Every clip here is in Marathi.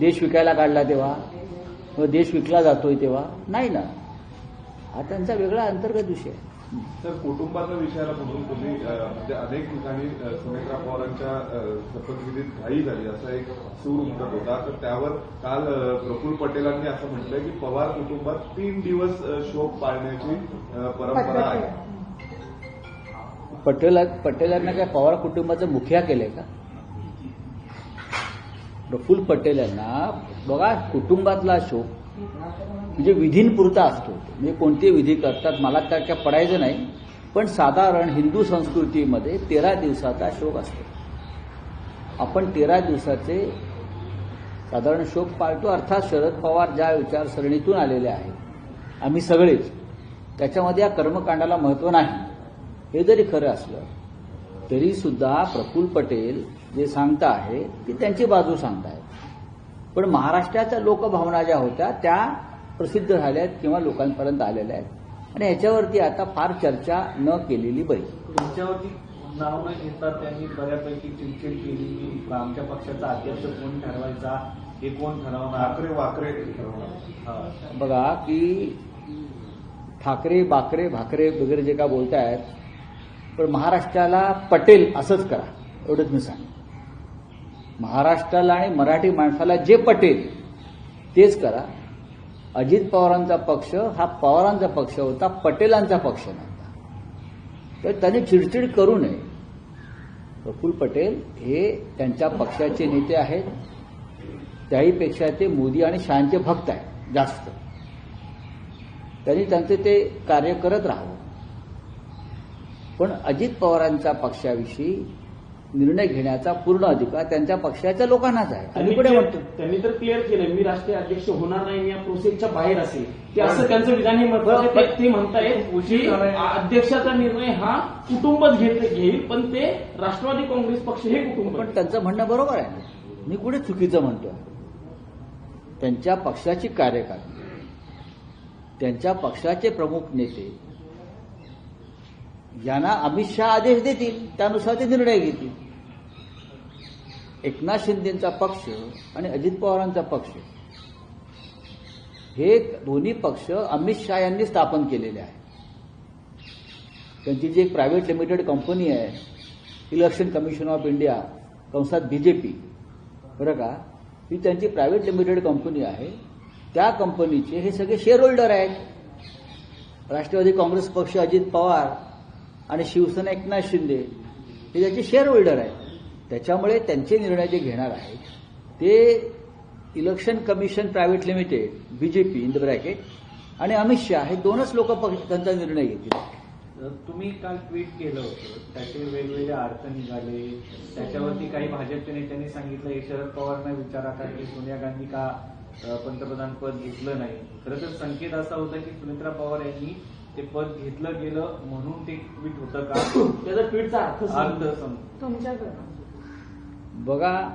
देश विकायला काढला तेव्हा. किंवा देश विकला जातोय तेव्हा. नाही ना. हा त्यांचा वेगळा अंतर्गत विषय. आहे तर कुटुंबाच्या विषयाला बघून तुम्ही म्हणजे अनेक ठिकाणी अ, सुनेत्रा पवारांच्या शपथविधीत घाई झाली. असा एक सूर उमटत होता. तर त्यावर काल अ, प्रफुल्ल पटेलांनी असं म्हटलंय की पवार कुटुंबात तीन दिवस शोक पाळण्याची परंपरा आहे. पटेल पटेलांना काय पवार कुटुंबाचं मुखिया केलंय का? प्रफुल्ल पटेल यांना बघा कुटुंबातला शोक म्हणजे विधींपुरता असतो. म्हणजे कोणते विधी करतात मला काय काय पडायचं नाही पण साधारण हिंदू संस्कृतीमध्ये तेरा दिवसाचा शोक असतो. आपण तेरा दिवसाचे साधारण शोक पाळतो. अर्थात शरद पवार ज्या विचारसरणीतून आलेले आहेत आम्ही सगळेच त्याच्यामध्ये या कर्मकांडाला महत्त्व नाही. हे जरी खरं असलं तरी सुद्धा प्रफुल्ल पटेल जे सांगता आहे ती त्यांची बाजू सांगतायत पण महाराष्ट्राच्या लोकभावना ज्या होत्या त्या प्रसिद्ध झाल्या आहेत किंवा लोकांपर्यंत आलेल्या आहेत. आणि ह्याच्यावरती आता फार चर्चा न केलेली बरी तुमच्यावरती नाव न घेता त्यांनी बऱ्यापैकी चिडचिड केली की आमच्या पक्षाचा अध्यक्ष कोण ठरवायचा? हे कोण ठरवणार? ठाकरे वाकरे ठरवणार. हा. बघा की ठाकरे बाकरे भाकरे वगैरे जे का बोलतायत पण महाराष्ट्राला पटेल असंच करा. एवढंच मी सांग महाराष्ट्राला आणि मराठी माणसाला जे पटेल तेच करा. अजित पवारांचा पक्ष हा पवारांचा पक्ष होता पटेलांचा पक्ष नव्हता. तर त्यांनी चिडचिड करू नये. प्रफुल्ल पटेल हे त्यांच्या पक्षाचे नेते आहेत. त्याहीपेक्षा ते मोदी आणि शहांचे भक्त आहेत जास्त. त्यांनी त्यांचे ते कार्य करत राहावं. पण अजित पवारांच्या पक्षाविषयी निर्णय घेण्याचा पूर्ण अधिकार त्यांच्या पक्षाच्या लोकांनाच आहे. त्यांनी आम्ही पुढे म्हणतो? त्यांनी तर क्लिअर केलं मी राष्ट्रीय अध्यक्ष होणार नाही मी या प्रोसेसच्या बाहेर असेल. ते असं त्यांचं विधान हे महत्वाचं ते म्हणतायत की अध्यक्षाचा निर्णय हा कुटुंबच घेत घेईल पण ते राष्ट्रवादी काँग्रेस पक्ष हे कुटुंब पण त्यांचं म्हणणं बरोबर आहे मी कुठे चुकीचं म्हणतो? त्यांच्या पक्षाची कार्यकारिणी त्यांच्या पक्षाचे प्रमुख नेते यांना अमित शहा आदेश देतील त्यानुसार ते निर्णय घेतील. एकनाथ शिंदेचा पक्ष आणि अजित पवारांचा पक्ष हे दोन्ही पक्ष अमित शहा यांनी स्थापन केलेले आहे त्यांची जी एक प्रायव्हेट लिमिटेड कंपनी आहे इलेक्शन कमिशन ऑफ इंडिया कंसात बीजेपी बरं का? ही त्यांची प्रायव्हेट लिमिटेड कंपनी आहे. त्या कंपनीचे हे सगळे शेअर होल्डर आहेत. राष्ट्रवादी काँग्रेस पक्ष अजित पवार आणि शिवसेना एकनाथ शिंदे हे त्याचे शेअर होल्डर आहेत त्याच्यामुळे त्यांचे निर्णय जे घेणार आहेत ते election commission private limited BJP in the bracket आणि अमित शहा हे दोनच लोक त्यांचा निर्णय घेतील. तुम्ही काल ट्विट केलं होतं त्याचे वेगवेगळे अर्थ निघाले त्याच्यावरती काही भाजपच्या नेत्यांनी सांगितलं हे शरद पवारांना विचारा का की सोनिया गांधी का पंतप्रधान पद घेतलं नाही? खरं तर संकेत असा होता की सुमित्रा पवार यांनी ते पद घेतलं गेलं म्हणून ते ट्विट होतं का? त्याचा ट्विटचा अर्थ अर्थ समजा. सम तुमच्याकडे बघा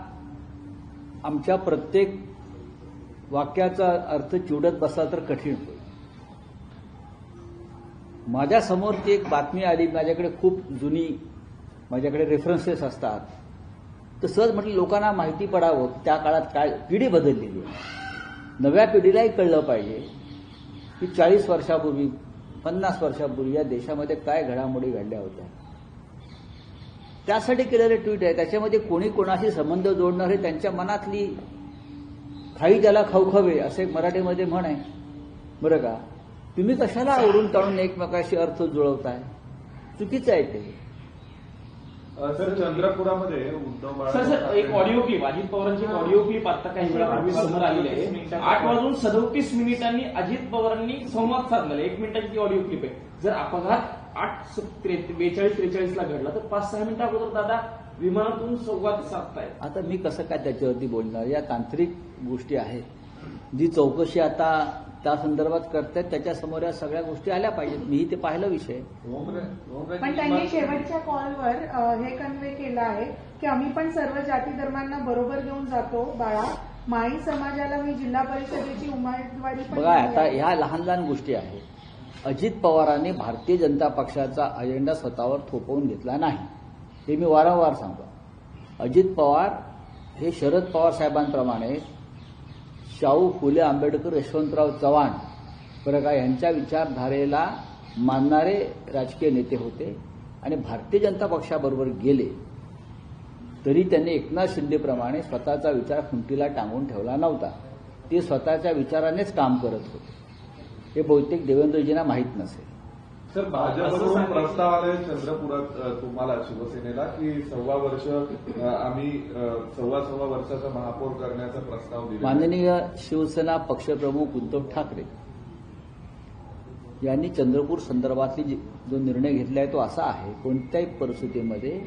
आमच्या प्रत्येक वाक्याचा अर्थ चिवडत बसला तर कठीण होईल. माझ्यासमोर ती एक बातमी आली माझ्याकडे खूप जुनी माझ्याकडे रेफरन्सेस असतात. तर सहज म्हटलं लोकांना माहिती पडावं की त्या काळात काय पिढी बदललेली आहे नव्या पिढीलाही कळलं पाहिजे की चाळीस वर्षापूर्वी पन्नास वर्षापूर्वी या देशामध्ये काय घडामोडी घडल्या होत्या? त्यासाठी केलेले ट्विट आहे. त्याच्यामध्ये कोणी कोणाशी संबंध जोडणारे त्यांच्या मनातली खाई त्याला खवखवे असे एक मराठीमध्ये म्हण. आहे बरं का? तुम्ही कशाला आवडून ताणून एकमेकाशी अर्थ जुळवताय? चुकीचं आहे ते. सर चंद्रपुरामध्ये उद्धव सर सर एक ऑडिओ क्लिप अजित पवारांची ऑडिओ क्लिप आता काही वेळापूर्वी समोर आलेली आहे. आठ वाजून सदोतीस मिनिटांनी अजित पवारांनी संवाद साधलेला. एक मिनिटाची ऑडिओ क्लिप आहे. जर अपघात आठ बेचाळीस त्रेचाळीस ला घडला तर पाच सहा मिनिटा अगोदर दादा विमानातून संवाद साधतायत आता मी कसं काय त्याच्यावरती बोलणार? या तांत्रिक गोष्टी आहेत. जी चौकशी आता त्या संदर्भात करतायत त्याच्यासमोर या सगळ्या गोष्टी आल्या पाहिजेत. मीही ते पाहिलं विषय. पण त्यांनी शेवटच्या कॉलवर हे कन्वे केलं आहे की आम्ही पण सर्व जाती धर्मांना बरोबर घेऊन जातो बाळा. माळी समाजाला मी जिल्हा परिषदेची उमेदवारी पण बघा आता. ह्या लहान लहान गोष्टी आहेत. अजित पवारांनी भारतीय जनता पक्षाचा अजेंडा स्वतःवर थोपवून घेतला नाही. हे मी वारंवार सांगतो. अजित पवार हे शरद पवार साहेबांप्रमाणे शाहू फुले आंबेडकर यशवंतराव चव्हाण बरं यांच्या विचारधारेला मानणारे राजकीय नेते होते आणि भारतीय जनता पक्षाबरोबर गेले. तरी त्यांनी एकनाथ शिंदेप्रमाणे स्वतःचा विचार खुंटीला टांगून ठेवला नव्हता. ते स्वतःच्या विचारानेच काम करत होते. हे बहुतेक देवेंद्रजींना माहीत नसेल. सर भाजपकडून प्रस्ताव आले चंद्रपुरात तुम्हाला शिवसेनेला की सव्वा वर्ष आम्ही सव्वा सव्वा वर्षाचा महापौर करण्याचा प्रस्ताव दिला माननीय शिवसेना पक्षप्रमुख उद्धव ठाकरे यांनी चंद्रपूर संदर्भातली जी- जो निर्णय घेतला आहे तो असा आहे कोणत्याही परिस्थितीमध्ये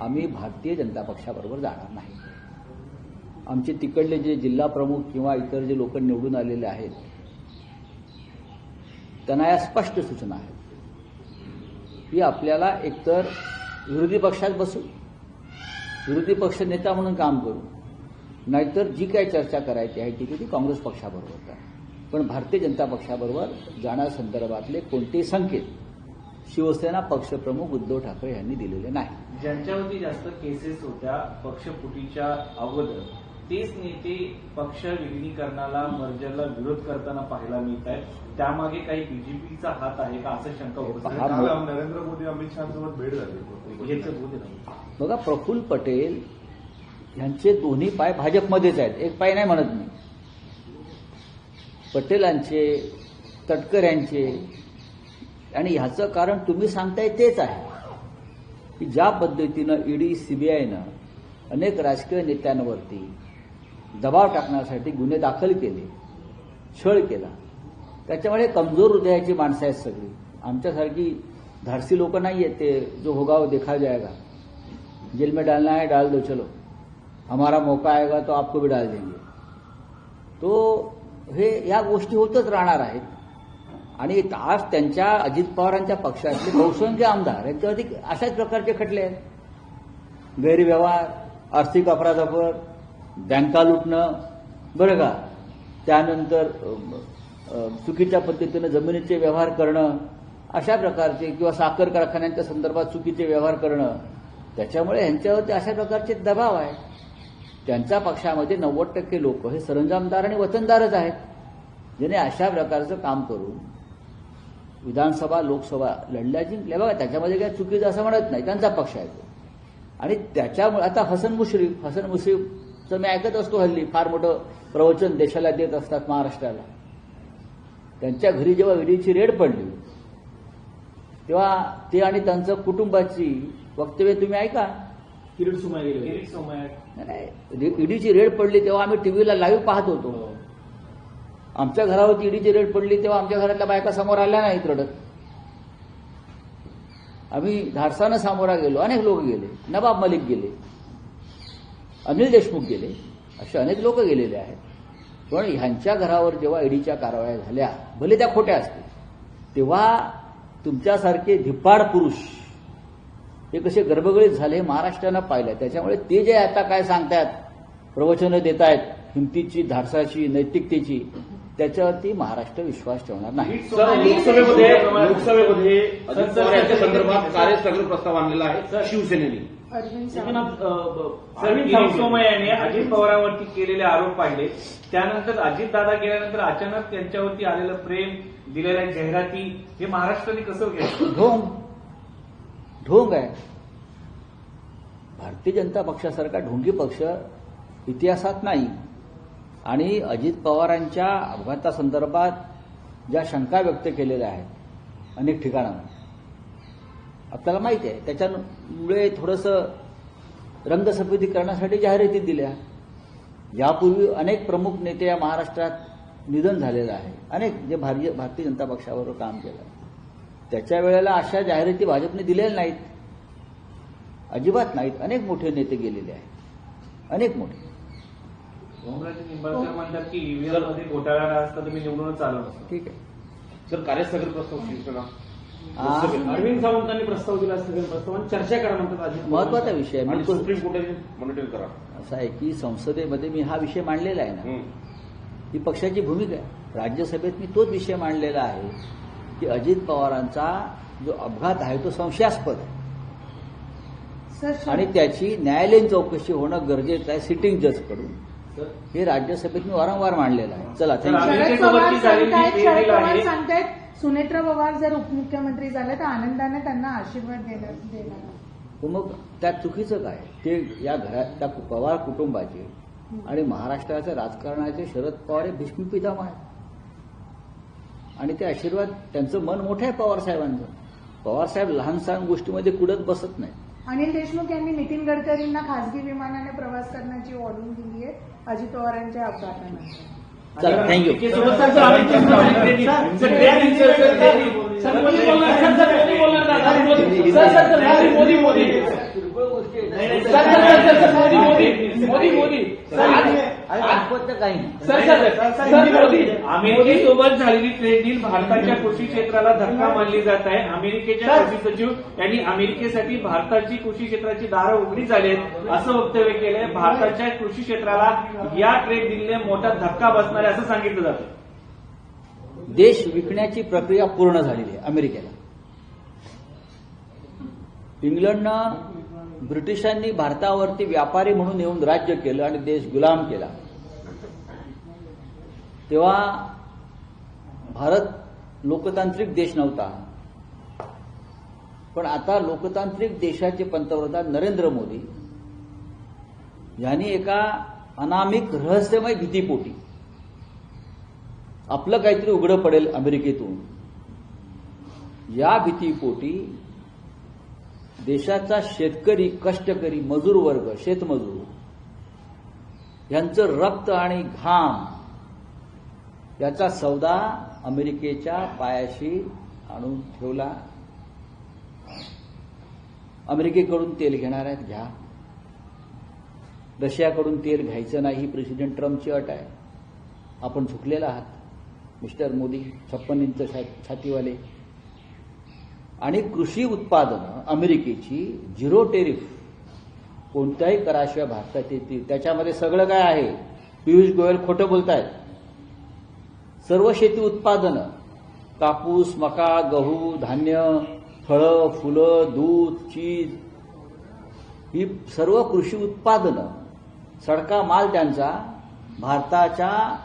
आम्ही भारतीय जनता पक्षाबरोबर जाणार नाही. आमचे तिकडले जे जिल्हा प्रमुख किंवा इतर जे लोक निवडून आलेले आहेत त्यांना या स्पष्ट सूचना आहेत. की आपल्याला एकतर विरोधी पक्षात बसू विरोधी पक्ष नेता म्हणून काम करू. नाहीतर जी काय चर्चा करायची आहे ती ती काँग्रेस पक्षाबरोबर करा. पण भारतीय जनता पक्षाबरोबर जाण्यासंदर्भातले कोणतेही संकेत शिवसेना पक्षप्रमुख उद्धव ठाकरे यांनी दिलेले नाही. ज्यांच्यावरती जास्त केसेस होत्या पक्षफुटीच्या अगोदर तेच नेते पक्ष विलिनीकरणाला मर्जरला विरोध करताना पाहायला मिळत आहेत. त्यामागे काही बीजेपीचा हात आहे का? असं शंका होत नरेंद्र मोदी अमित शहासोबत भेट झाली. बघा प्रफुल्ल पटेल यांचे दोन्ही पाय भाजपमध्येच आहेत. एक पाय नाही म्हणत मी. पटेलांचे तटकऱ्यांचे आणि ह्याचं कारण तुम्ही सांगताय तेच आहे. की ज्या पद्धतीनं ईडी सीबीआयनं अनेक राजकीय नेत्यांवरती दबाव टाकण्यासाठी गुन्हे दाखल केले छळ केला. त्याच्यामुळे कमजोर हृदयाची माणसं आहेत सगळी. आमच्यासारखी धाडसी लोक नाही आहेत ते जो होगा वो देखा जाएगा जेल में डालना है डाल दो चलो. हमारा मौका आएगा तो आपको भी डाल देंगे. तो हे या गोष्टी होतच राहणार आहेत. आणि आज त्यांच्या अजित पवारांच्या पक्षातले बहुसंख्य आमदार यांच्यावरती अशाच प्रकारचे खटले आहेत. गैरव्यवहार आर्थिक अपराधापर बँका लुटणं बरं का? त्यानंतर चुकीच्या पद्धतीनं जमिनीचे व्यवहार करणं अशा प्रकारचे किंवा साखर कारखान्यांच्या संदर्भात चुकीचे व्यवहार करणं त्याच्यामुळे ह्यांच्यावरती अशा प्रकारचे दबाव आहे. त्यांच्या पक्षामध्ये नव्वद टक्के लोक हे सरंजामदार आणि वतनदारच आहेत. ज्याने अशा प्रकारचं काम करून विधानसभा लोकसभा लढल्या जिंकल्या. बघा त्याच्यामध्ये काय चुकीचं असं म्हणत नाही. त्यांचा पक्ष आहे तो. आणि त्याच्यामुळे आता हसन मुश्रीफ हसन मुश्रीफचं मी ऐकत असतो हल्ली फार मोठं प्रवचन देशाला देत असतात महाराष्ट्राला. त्यांच्या घरी जेव्हा ईडीची रेड पडली तेव्हा ते आणि त्यांचं कुटुंबाची वक्तव्य तुम्ही ऐका. किरीट सुमाय गेले ईडीची रेड पडली तेव्हा आम्ही टीव्हीला लाईव्ह पाहत होतो. आमच्या घरावरती ईडीची रेड पडली तेव्हा आमच्या घरातल्या बायका समोर आल्या नाहीत रडत. आम्ही धाडसानं सामोरा गेलो अनेक लोक गेले नवाब मलिक गेले. अनिल देशमुख गेले असे अनेक लोक गेलेले आहेत पण ह्यांच्या घरावर जेव्हा ईडीच्या कारवाया झाल्या भले त्या खोट्या असतील तेव्हा तुमच्यासारखे धिप्पाड पुरुष हे कसे गर्भगळीत झाले हे महाराष्ट्रानं पाहिलं त्याच्यामुळे ते जे आता काय सांगतायत प्रवचनं देत आहेत हिमतीची धाडसाची नैतिकतेची त्याच्यावरती महाराष्ट्र विश्वास ठेवणार नाही सर लोकसभेमध्ये लोकसभेमध्ये संदर्भात कार्यस्थगन प्रस्ताव आणलेला आहे शिवसेनेने अरविंद सावंत. सोमय्याने अजित पवारांवरती केलेले आरोप पाहिले. त्यानंतर अजितदादा गेल्यानंतर अचानक त्यांच्यावरती आलेलं प्रेम दिलेल्या जाहिराती हे महाराष्ट्राने कसं घ्यायचं? ढोंग. ढोंग आहे. भारतीय जनता पक्षासारखा ढोंगी पक्ष इतिहासात नाही. आणि अजित पवारांच्या अपघातासंदर्भात ज्या शंका व्यक्त केलेल्या आहेत अनेक ठिकाणांवर आपल्याला माहिती आहे. त्याच्यामुळे थोडंसं रंगसफेदी करण्यासाठी जाहिराती दिल्या. यापूर्वी अनेक प्रमुख नेते या महाराष्ट्रात निधन झालेलं आहे. अनेक जे भारतीय भारतीय जनता पक्षाबरोबर काम केलं. त्याच्या वेळेला अशा जाहिराती भाजपने दिलेल्या नाहीत. अजिबात नाहीत. अनेक मोठे नेते गेलेले आहेत. अनेक मोठे. म्हणतात की घोटाळा असता मी निवडूनच आलो नसतो. ठीक आहे. सर कार्यस्थगन प्रस्ताव शिवसेना. अरविंद सावंतांनी प्रस्ताव दिला स्थगन प्रस्ताव आणि चर्चा करा म्हणतात. महत्त्वाचा विषय आहे. मी सुप्रीम कोर्टाने मॉनिटर करा. असं आहे की संसदेमध्ये मी हा विषय मांडलेला आहे ना. ही पक्षाची भूमिका आहे. राज्यसभेत मी तोच विषय मांडलेला आहे की अजित पवारांचा जो अपघात आहे तो संशयास्पद आहे. सर आणि त्याची न्यायालयीन चौकशी होणं गरजेचं आहे सिटिंग जजकडून. हे राज्यसभेत मी वारंवार मांडलेलं आहे. चला थँक्यू सुनेत्र पवार जर उपमुख्यमंत्री झाले तर आनंदाने त्यांना आशीर्वाद देणार देणार. तर मग त्यात चुकीचं काय? ते या घरात त्या पवार कुटुंबाचे आणि महाराष्ट्राच्या राजकारणाचे शरद पवार हे भीष्म पितामह आहे आणि ते आशीर्वाद त्यांचं मन मोठं आहे पवार साहेबांचं. पवार साहेब लहान सहान गोष्टीमध्ये कुडत बसत नाही अनिल देशमुख यांनी नितीन गडकरींना खासगी विमानाने प्रवास करण्याची वॉर्निंग दिली आहे अजित पवारांच्या अपघातानंतर चला थँक्यू मोदी बोलणार, सर, सर, मोदी बोलणार, दादा, Modi. Sir, sir, sir, Modi, Modi, Modi. Sir, sir. अमेरिकेसोबत झालेली ट्रेड डील भारताच्या कृषी क्षेत्राला धक्का मानली जात आहे. अमेरिकेच्या कृषी सचिव यांनी अमेरिकेसाठी भारताची कृषी क्षेत्राची दारं उघडी झाली आहेत असं वक्तव्य केलंय. भारताच्या कृषी क्षेत्राला या ट्रेड डीलने मोठा धक्का बसणार आहे असं सांगितलं जातं. देश विकण्याची प्रक्रिया पूर्ण झालेली आहे अमेरिकेला. इंग्लंडनं ब्रिटिशांनी भारतावरती व्यापारी म्हणून येऊन राज्य केलं आणि देश गुलाम केला. तेव्हा भारत लोकतांत्रिक देश नव्हता. पण आता लोकतांत्रिक देशाचे पंतप्रधान नरेंद्र मोदी यांनी एका अनामिक रहस्यमय भीतीपोटी आपलं काहीतरी उघडं पडेल अमेरिकेतून. या भीतीपोटी देशाचा शेतकरी कष्टकरी मजूर वर्ग शेतमजूर यांचं रक्त आणि घाम याचा सौदा अमेरिकेच्या पायाशी आणून ठेवला. अमेरिकेकडून तेल घेणार आहेत घ्या. रशियाकडून तेल घ्यायचं नाही ही प्रेसिडेंट ट्रम्पची अट आहे. आपण झुकलेला आहात. मिस्टर मोदी छप्पन इंच छा- छातीवाले. आणि कृषी उत्पादनं अमेरिकेची झिरो टेरिफ कोणत्याही कराशिवाय भारतात येतील त्याच्यामध्ये सगळं काय आहे? पियुष गोयल खोटं बोलतायत. सर्व शेती उत्पादनं कापूस मका गहू धान्य फळं फुलं दूध चीज ही सर्व कृषी उत्पादनं सडका माल त्यांचा भारताच्या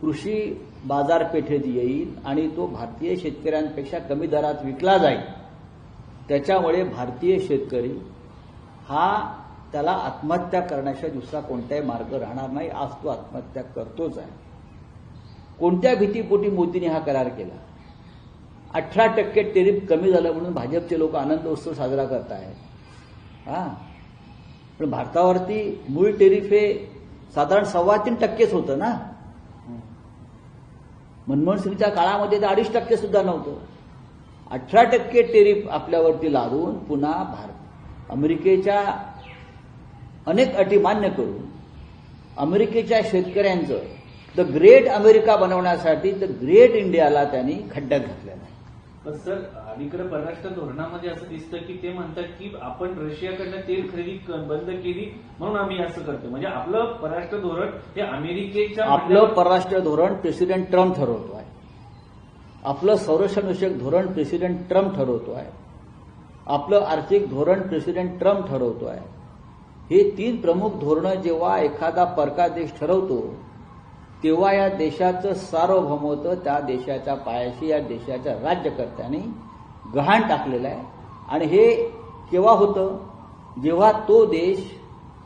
कृषी बाजारपेठेत येईल आणि तो भारतीय शेतकऱ्यांपेक्षा कमी दरात विकला जाईल. त्याच्यामुळे भारतीय शेतकरी हा त्याला आत्महत्या करण्याच्या दुसरा कोणताही मार्ग राहणार नाही. आज तो आत्महत्या करतोच आहे. कोणत्या भीतीपोटी मोदींनी हा करार केला? अठरा टक्के टेरिफ कमी झालं म्हणून भाजपचे लोक आनंद उत्सव साजरा करत आहेत हा? पण भारतावरती मूळ टेरिफ हे साधारण सव्वा तीन टक्केच होतं ना? मनमोहन सिंगच्या काळामध्ये तर अडीच टक्के सुद्धा नव्हतं. अठरा टक्के टेरिफ आपल्यावरती लादून पुन्हा भारत. अमेरिकेच्या अनेक अटी मान्य करून अमेरिकेच्या शेतकऱ्यांचं द ग्रेट अमेरिका बनवण्यासाठी द ग्रेट इंडियाला त्यांनी खड्ड्यात घातलेला आहे पण सर अलीकडे परराष्ट्र धोरणामध्ये असं दिसतं की ते म्हणतात की आपण रशियाकडनं तेल खरेदी बंद केली म्हणून आम्ही असं करतो. म्हणजे आपलं परराष्ट्र धोरण हे अमेरिकेच्या आपलं परराष्ट्र धोरण प्रेसिडेंट ट्रम्प ठरवतो आहे. आपलं संरक्षण विषयक धोरण प्रेसिडेंट ट्रम्प ठरवतो आहे. आपलं आर्थिक धोरण प्रेसिडेंट ट्रम्प ठरवतो आहे. हे तीन प्रमुख धोरणं जेव्हा एखादा परका देश ठरवतो तेव्हा या देशाचं सार्वभौमत्व त्या देशाच्या पायाशी या देशाच्या राज्यकर्त्यांनी गहाण टाकलेलं आहे. आणि हे केव्हा होतं? जेव्हा तो देश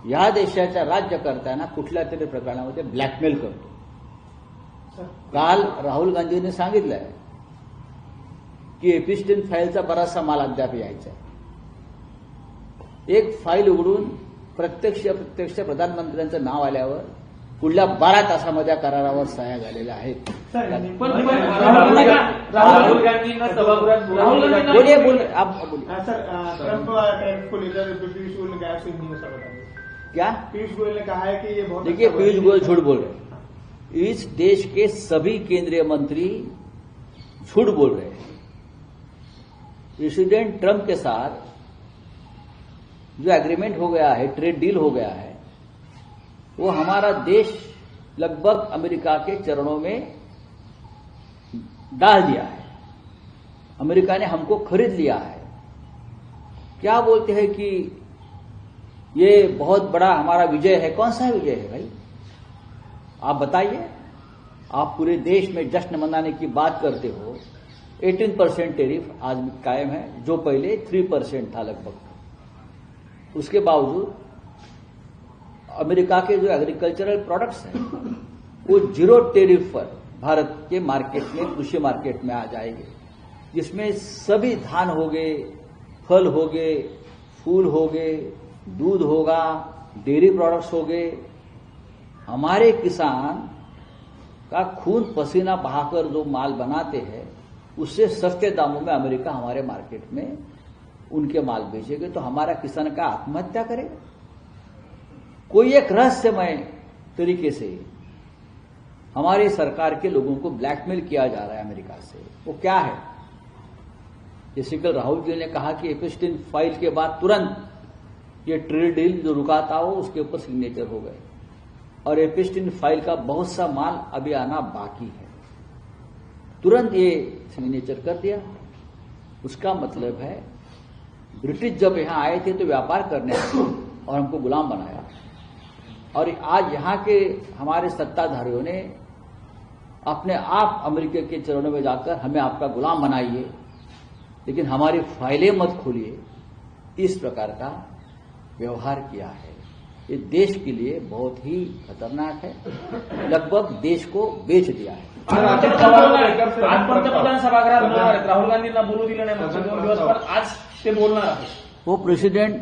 या देशाच्या राज्यकर्त्यांना कुठल्या तरी प्रकरणामध्ये ब्लॅकमेल करतो. काल राहुल गांधींनी सांगितलंय की एपिस्टिन फाईलचा बराचसा माल अद्याप यायचा आहे. एक फाईल उघडून प्रत्यक्ष प्रत्यक्ष प्रधानमंत्र्यांचं नाव आल्यावर पुढल्या बारा तासामध्ये करारावर सह्या झालेल्या आहेत. पण पण राहुल गांधींना सभागृहात बोलावलं बोलिए आप बोलिए हाँ, सर ट्रंप को लेकर पीयूष गोयल ने गैर सिंह न्यूज़ बताया क्या? पीयूष गोयल ने कहा है कि ये बहुत देखिए अच्छा पीयूष गोयल झूठ बोल रहे हैं। इस देश के सभी केंद्रीय मंत्री झूठ बोल रहे हैं। प्रेसिडेंट ट्रंप के साथ जो एग्रीमेंट हो गया है ट्रेड डील हो गया है वो हमारा देश लगभग अमेरिका के चरणों में डाल दिया है। अमेरिका ने हमको खरीद लिया है। क्या बोलते हैं कि ये बहुत बड़ा हमारा विजय है? कौन सा विजय है भाई? आप बताइए। आप पूरे देश में जश्न मनाने की बात करते हो 18 परसेंट टेरिफ आज कायम है, जो पहले 3 परसेंट था लगभग। उसके बावजूद अमेरिका के जो एग्रीकल्चरल प्रोडक्ट्स हैं, वो ज़ीरो टेरिफ पर भारत के मार्केट में, कृषि मार्केट में आ जाएँगे। जिसमें सभी धान हो गए, फल हो गए, फूल हो गए, दूध होगा डेयरी प्रोडक्ट्स हो गए, हमारे किसान का खून पसीना बहाकर जो माल बनाते हैं, उससे सस्ते दामों में अमेरिका हमारे मार्केट में उनके माल बेचेंगे। तो हमारा किसान का आत्महत्या करेगा। कोई एक रहस्यमय तरीके से हमारी सरकार के लोगों को ब्लैकमेल किया जा रहा है अमेरिका से। वो क्या है? जैसे कल राहुल जी ने कहा कि एपिस्टिन फ़ाइल के बाद तुरंत ये ट्रेड डील जो रुका था, वो उसके ऊपर सिग्नेचर हो गए। और एपिस्टिन फ़ाइल का बहुत सा माल अभी आना बाकी है। तुरंत ये सिग्नेचर कर दिया। उसका मतलब है, ब्रिटिश जब यहाँ आए थे तो व्यापार करने और हमको गुलाम बनाया। और आज यहाँ के हमारे सत्ताधारियों ने अपने आप अमेरिका के चरणों में जाकर हमें आपका गुलाम बनाइए लेकिन हमारी फाइलें मत खोलिए। इस प्रकार का व्यवहार किया है। ये देश के लिए बहुत ही खतरनाक है। लगभग देश को बेच दिया है। आज पंतप्रधान सभागृहात राहुल गांधींना बोलू दिलं नाही आज ते बोलणार वो प्रेसिडेंट